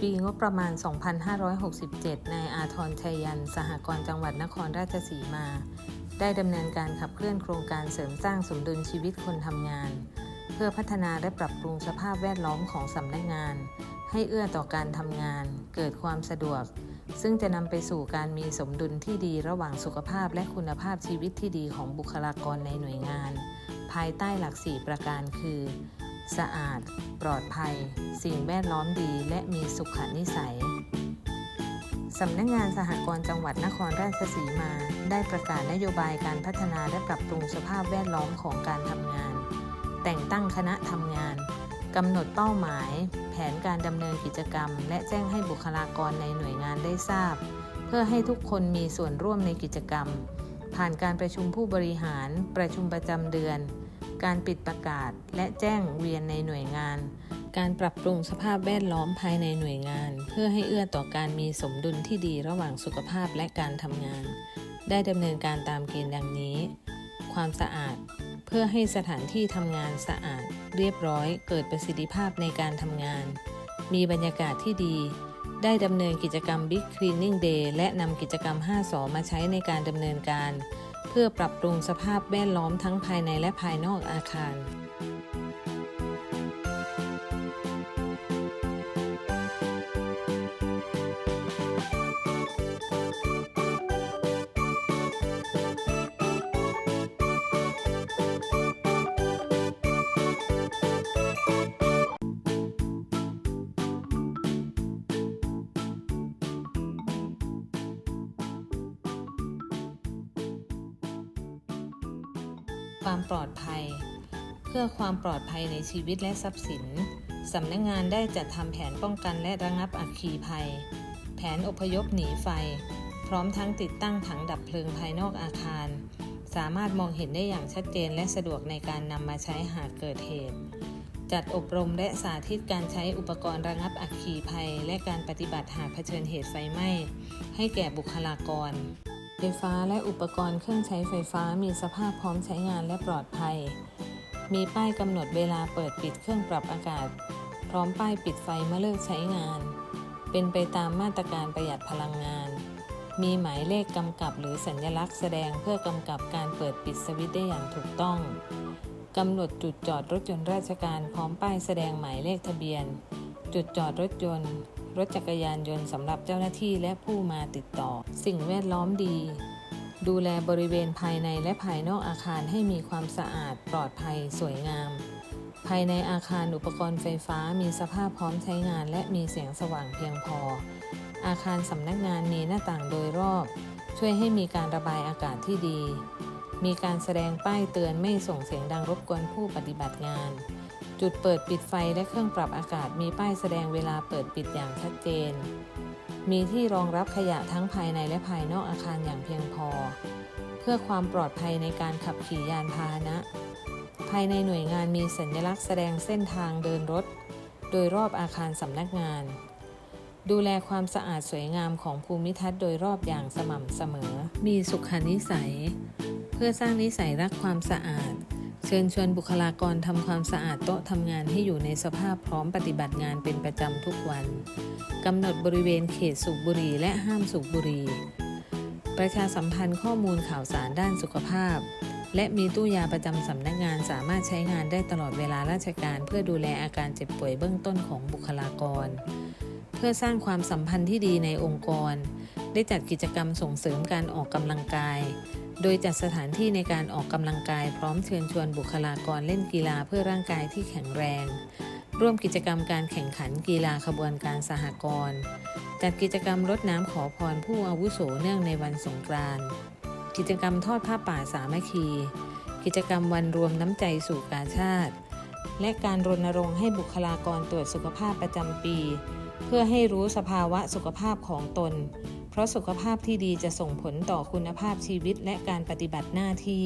ปีงบประมาณ 2567 นายอาทรชัยยัน สหกรณ์จังหวัดนครราชสีมา ได้ดำเนินการขับเคลื่อนโครงการเสริมสร้างสมดุลชีวิตคนทำงาน เพื่อพัฒนาและปรับปรุงสภาพแวดล้อมของสำนักงาน ให้เอื้อต่อการทำงาน เกิดความสะดวก ซึ่งจะนำไปสู่การมีสมดุลที่ดีระหว่างสุขภาพและคุณภาพชีวิตที่ดีของบุคลากรในหน่วยงาน ภายใต้หลัก 4 ประการคือ สะอาด ปลอดภัย สิ่งแวดล้อมดีและมีสุขนิสัยสำนักงานสหกรณ์จังหวัดนครราชสีมา ได้ประกาศนโยบายการพัฒนาและปรับปรุงสภาพแวดล้อมของการทำงาน แต่งตั้งคณะทำงานกำหนดเป้าหมาย แผนการดำเนินกิจกรรม และแจ้งให้บุคลากรในหน่วยงานได้ทราบ เพื่อให้ทุกคนมีส่วนร่วมในกิจกรรม ผ่านการประชุมผู้บริหาร ประชุมประจำเดือน การปิดประกาศและแจ้งเวียนในหน่วยงาน การปรับปรุงสภาพแวดล้อมภายในหน่วยงาน เพื่อให้เอื้อต่อการมีสมดุลที่ดีระหว่างสุขภาพและการทำงาน ได้ดำเนินการตามเกณฑ์ดังนี้ ความสะอาด เพื่อให้สถานที่ทำงานสะอาด เรียบร้อย เกิดประสิทธิภาพในการทำงาน มีบรรยากาศที่ดีได้ดำเนินกิจกรรม Big Cleaning Day และนำกิจกรรม 5สอมาใช้ในการดำเนินการ พื่อปรับปรุงสภาพแวดล้อมทั้งภายในและภายนอกอาคาร ความปลอดภัย เพื่อความปลอดภัยในชีวิตและทรัพย์สิน สำนักงงานได้จัดทำแผนป้องกันและระงับอัคคีภัย แผนอพยพหนีไฟ พร้อมทั้งติดตั้งถังดับเพลิงภายนอกอาคาร สามารถมองเห็นได้อย่างชัดเจนและสะดวกในการนำมาใช้หากเกิดเหตุจัดอบรมและสาธิตการใช้อุปกรณ์ระงับอัคคีภัย และการปฏิบัติหากเผชิญเหตุไฟไหม้ ให้แก่บุคลากร ไฟฟ้าและอุปกรณ์เครื่องใช้ไฟฟ้ามีสภาพพร้อมใช้งานและปลอดภัย มีป้ายกำหนดเวลาเปิดปิดเครื่องปรับอากาศ พร้อมป้ายปิดไฟเมื่อเลิกใช้งาน เป็นไปตามมาตรการประหยัดพลังงาน มีหมายเลขกำกับหรือสัญลักษณ์แสดงเพื่อกำกับการเปิดปิดสวิตช์ได้อย่างถูกต้องกำหนดจุดจอดรถยนต์ราชการพร้อมป้ายแสดงหมายเลขทะเบียน จุดจอดรถยนต์ รถจักรยานยนต์สำหรับเจ้าหน้าที่และผู้มาติดต่อ สิ่งแวดล้อมดี ดูแลบริเวณภายในและภายนอกอาคารให้มีความสะอาด ปลอดภัย สวยงาม ภายในอาคารอุปกรณ์ไฟฟ้ามีสภาพพร้อมใช้งาน และมีเสียงสว่างเพียงพอ อาคารสำนักงานมีหน้าต่างโดยรอบ ช่วยให้มีการระบายอากาศที่ดี มีการแสดงป้ายเตือนไม่ส่งเสียงดังรบกวนผู้ปฏิบัติงาน จุดเปิดปิดไฟและเครื่องปรับอากาศมีป้ายแสดงเวลาเปิดปิดอย่างชัดเจน มีที่รองรับขยะทั้งภายในและภายนอกอาคารอย่างเพียงพอ เพื่อความปลอดภัยในการขับขี่ยานพาหนะ ภายในหน่วยงานมีสัญลักษณ์แสดงเส้นทางเดินรถ โดยรอบอาคารสำนักงาน ดูแลความสะอาดสวยงามของภูมิทัศน์โดยรอบอย่างสม่ำเสมอ มีสุขนิสัย เพื่อสร้างนิสัยรักความสะอาด เชิญชวนบุคลากรทำความสะอาดโต๊ะทำงานให้อยู่ในสภาพพร้อมปฏิบัติงานเป็นประจำทุกวันกำหนดบริเวณเขตสูบบุหรี่และห้ามสูบบุหรี่ประชาสัมพันธ์ข้อมูลข่าวสารด้านสุขภาพ และมีตู้ยาประจำสำนักงานสามารถใช้งานได้ตลอดเวลาราชการเพื่อดูแลอาการเจ็บป่วยเบื้องต้นของบุคลากร เพื่อสร้างความสัมพันธ์ที่ดีในองค์กร ได้จัดกิจกรรมส่งเสริมการออกกำลังกาย โดยจัดสถานที่ในการออกกำลังกายพร้อมเชิญชวนบุคลากรเล่นกีฬาเพื่อร่างกายที่แข็งแรง ร่วมกิจกรรมการแข่งขันกีฬาขบวนการสหกรณ์จัดกิจกรรมรดน้ำขอพรผู้อาวุโสเนื่องในวันสงกรานต์กิจกรรมทอดผ้าป่าสามัคคี กิจกรรมวันรวมน้ำใจสู่กาชาติ และการรณรงค์ให้บุคลากรตรวจสุขภาพประจำปี เพื่อให้รู้สภาวะสุขภาพของตน เพราะสุขภาพที่ดีจะส่งผลต่อคุณภาพชีวิตและการปฏิบัติหน้าที่